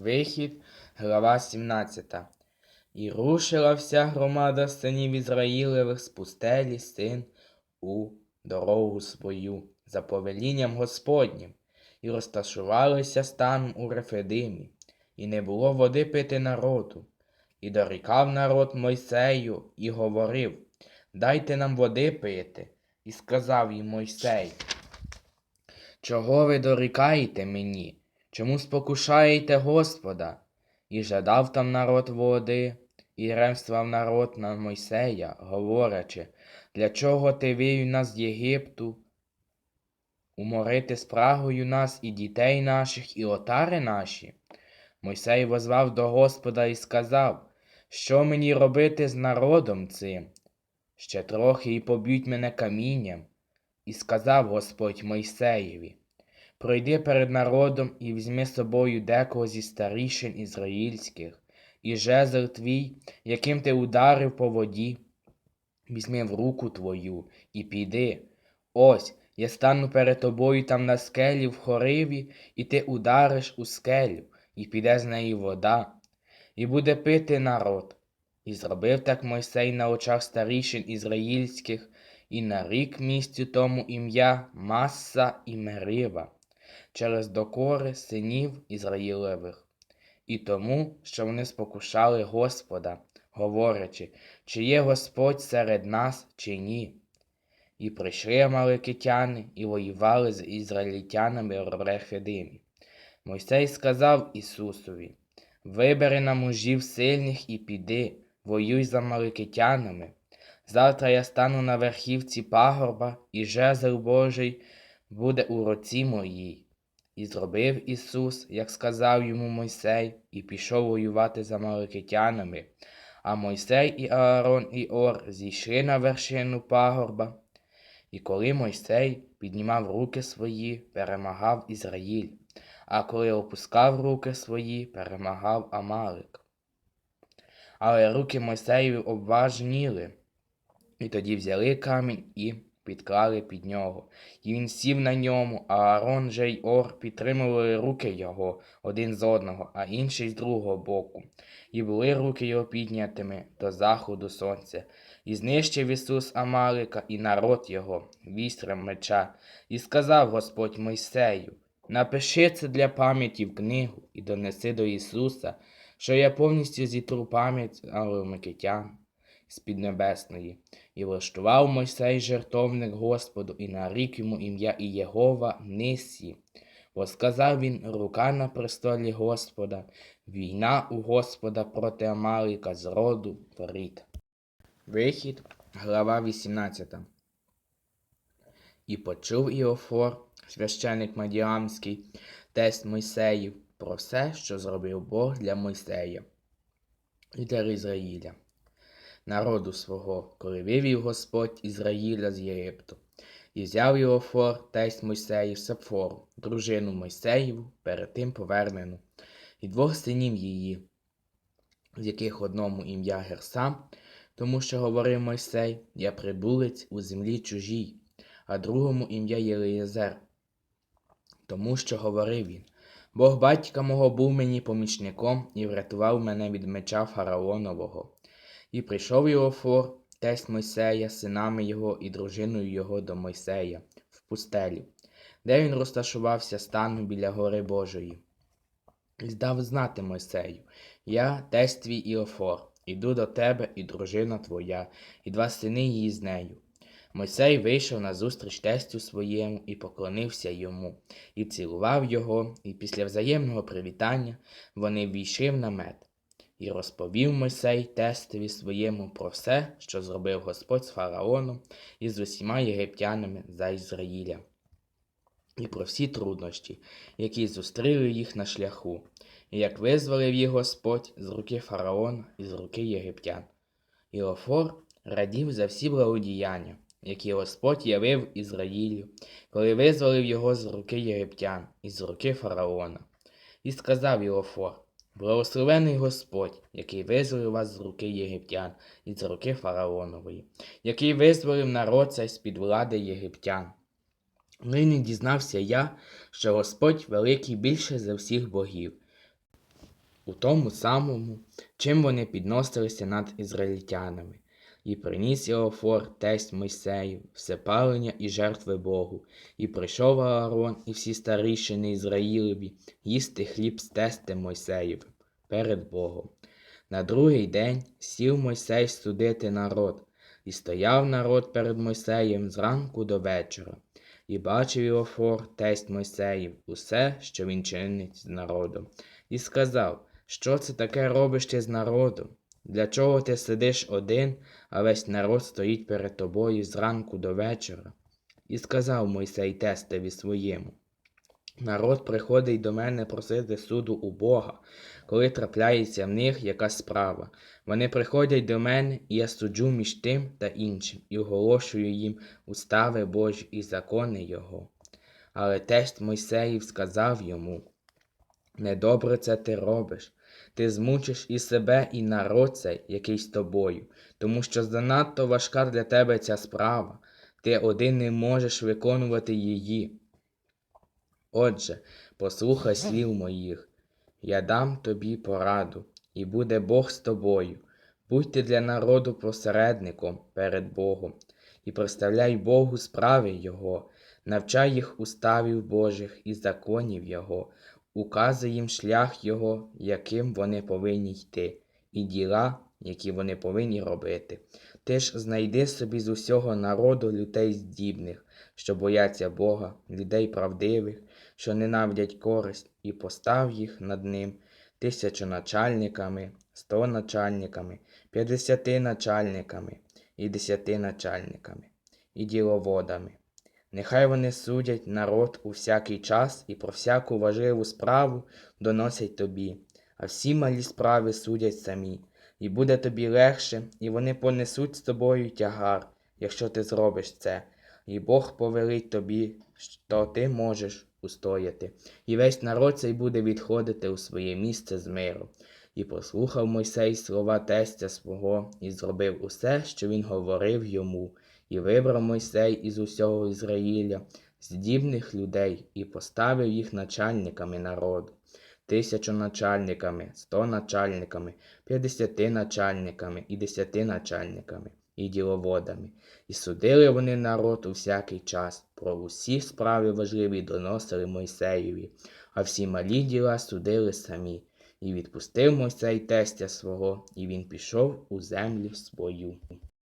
Вихід, глава 17. І рушила вся громада синів Ізраїлевих з пустелі син у дорогу свою за повелінням Господнім, і розташувалися станом у Рефедимі, і не було води пити народу. І дорікав народ Мойсею і говорив: Дайте нам води пити. І сказав їм Мойсей: Чого ви дорікаєте мені? Чому спокушаєте Господа? І жадав там народ води, і ремствав народ на Мойсея, говорячи, для чого ти вивів нас з Єгипту? Уморити спрагою нас і дітей наших, і отари наші? Мойсей возвав до Господа і сказав, що мені робити з народом цим? Ще трохи і поб'ють мене камінням. І сказав Господь Мойсеєві, Пройди перед народом і візьми з собою декого зі старішин ізраїльських, і жезл твій, яким ти ударив по воді, візьми в руку твою і піди. Ось я стану перед тобою там на скелі в хориві, і ти удариш у скелю, і піде з неї вода, і буде пити народ. І зробив так Мойсей на очах старішин ізраїльських, і нарік місцю тому ім'я Масса і Мерива через докори синів Ізраїлевих, і тому, що вони спокушали Господа, говорячи, чи є Господь серед нас, чи ні. І прийшли амаликитяни і воювали з ізраїльтянами в Рефедимі. Мойсей сказав Ісусові, Вибери на мужів сильних і піди, воюй з амаликитянами. Завтра я стану на верхівці пагорба, і жезл Божий буде у руці моїй. І зробив Ісус, як сказав йому Мойсей, і пішов воювати з амаликитянами. А Мойсей і Аарон і Ор зійшли на вершину пагорба. І коли Мойсей піднімав руки свої, перемагав Ізраїль, а коли опускав руки свої, перемагав Амалик. Але руки Мойсеєві обважніли, і тоді взяли камінь і підклали під нього. І він сів на ньому, а Аарон же й Ор підтримували руки його один з одного, а інший з другого боку. І були руки його піднятими до заходу сонця. І знищив Ісус Амалика і народ його вістрем меча, і сказав Господь Мойсею, напиши це для пам'яті в книгу і донеси до Ісуса, що я повністю зітру пам'ять Аломикитян з піднебесної, і влаштував Мойсей жертовник Господу, і нарік йому ім'я Ієгова Нисі. Бо сказав він, рука на престолі Господа, війна у Господа проти Амалика з роду в. Вихід, глава 18. І почув Іофор, священик Мадіамський, тесть Мойсеїв, про все, що зробив Бог для Мойсея і для Ізраїля, народу свого, коли вивів Господь Ізраїля з Єгипту. І взяв Іофор, тесть Мойсеїв, Сапфору, дружину Мойсеєву, перед тим повернену, і двох синів її, з яких одному ім'я Герсам, тому що говорив Мойсей, я прибулець у землі чужій, а другому ім'я Єлиєзер, тому що говорив він, Бог батька мого був мені помічником і врятував мене від меча фараонового. І прийшов Іофор, тесть Мойсея, синами його і дружиною його до Мойсея в пустелі, де він розташувався станом біля гори Божої. І здав знати Мойсею, я, тесть твій Іофор, іду до тебе і дружина твоя, і два сини її з нею. Мойсей вийшов назустріч тестю своєму і поклонився йому, і цілував його, і після взаємного привітання вони ввійшли в намет. І розповів Мойсей тестові своєму про все, що зробив Господь з фараоном і з усіма єгиптянами за Ізраїля, і про всі труднощі, які зустріли їх на шляху, і як визволив їх Господь з руки фараона і з руки єгиптян. Іофор радів за всі благодіяння, які Господь явив Ізраїлю, коли визволив його з руки єгиптян і з руки фараона. І сказав Іофор, Благословений Господь, який визволив вас з руки єгиптян і з руки фараонової, який визволив народ цей з-під влади єгиптян. Нині дізнався я, що Господь великий більше за всіх богів, у тому самому, чим вони підносилися над ізраїльтянами. І приніс Іофор, тесть Мойсеїв, всепалення і жертви Богу, і прийшов Аарон і всі старішини Ізраїлеві їсти хліб з тестем Мойсеєвим перед Богом. На другий день сів Мойсей судити народ, і стояв народ перед Мойсеєм зранку до вечора, і бачив Іофор, тесть Мойсеїв, усе, що він чинить з народом, і сказав, що це таке робиш ти з народом? Для чого ти сидиш один, а весь народ стоїть перед тобою зранку до вечора? І сказав Мойсей тестові своєму. Народ приходить до мене просити суду у Бога, коли трапляється в них якась справа. Вони приходять до мене, і я суджу між тим та іншим, і оголошую їм устави Божі і закони Його. Але тесть Мойсеїв сказав йому, Недобре це ти робиш. Ти змучиш і себе, і народ цей, який з тобою, тому що занадто важка для тебе ця справа. Ти один не можеш виконувати її. Отже, послухай слів моїх. Я дам тобі пораду, і буде Бог з тобою. Будь ти для народу посередником перед Богом, і представляй Богу справи Його, навчай їх уставів Божих і законів Його, указуй їм шлях Його, яким вони повинні йти, і діла, які вони повинні робити. Ти ж знайди собі з усього народу людей здібних, що бояться Бога, людей правдивих, що ненавидять користь, і постав їх над ним тисячоначальниками, стоначальниками, п'ятдесяти начальниками і десяти начальниками, і діловодами. Нехай вони судять народ у всякий час і про всяку важливу справу доносять тобі, а всі малі справи судять самі, і буде тобі легше, і вони понесуть з тобою тягар, якщо ти зробиш це, і Бог повелить тобі, що ти можеш устояти, і весь народ цей буде відходити у своє місце з миру. І послухав Мойсей слова тестя свого, і зробив усе, що він говорив йому, і вибрав Мойсей із усього Ізраїля здібних людей, і поставив їх начальниками народу, тисячу начальниками, сто начальниками, п'ятдесяти начальниками і десяти начальниками, і діловодами. І судили вони народ у всякий час, про усі справи важливі доносили Мойсеєві, а всі малі діла судили самі. І відпустив Мойсей тестя свого, і він пішов у землю свою.